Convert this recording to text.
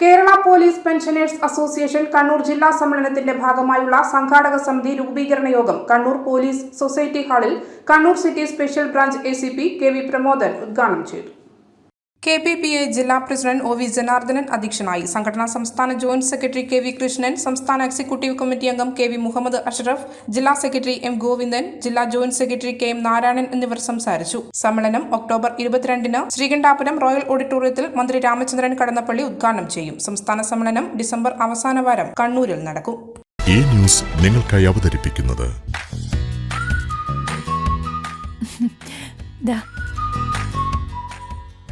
Kerala police pensioners association Kannur ജില്ലാ സമ്മേളനത്തിന്റെ ഭാഗമായുള്ള സംഘാടക സമിതി രൂപീകരണ യോഗം കണ്ണൂർ പോലീസ് സൊസൈറ്റി ഹാളിൽ Kannur city special branch A C P K V Pramodan ഉദ്ഘാടനം ചെയ്തു. കെ പി പി എ ജില്ലാ പ്രസിഡന്റ് ഒ വി ജനാർദ്ദനൻ അധ്യക്ഷനായി സംഘടനാ സംസ്ഥാന joint secretary K V Krishnan സംസ്ഥാന എക്സിക്യൂട്ടീവ് കമ്മിറ്റി അംഗം കെ വി മുഹമ്മദ് അഷ്റഫ് ജില്ലാ സെക്രട്ടറി എം ഗോവിന്ദൻ ജില്ലാ joint secretary K M Narayanan എന്നിവർ സംസാരിച്ചു സമ്മേളനം ഒക്ടോബർ ഇരുപത്തിരണ്ടിന് ശ്രീകണ്ഠാപുരം റോയൽ ഓഡിറ്റോറിയത്തിൽ മന്ത്രി രാമചന്ദ്രൻ കടന്നപ്പള്ളി ഉദ്ഘാടനം ചെയ്യും സംസ്ഥാന സമ്മേളനം ഡിസംബർ അവസാന വാരം കണ്ണൂരിൽ നടക്കും ഈ ന്യൂസ് നിങ്ങൾക്കായി അവതരിപ്പിക്കുന്നത്.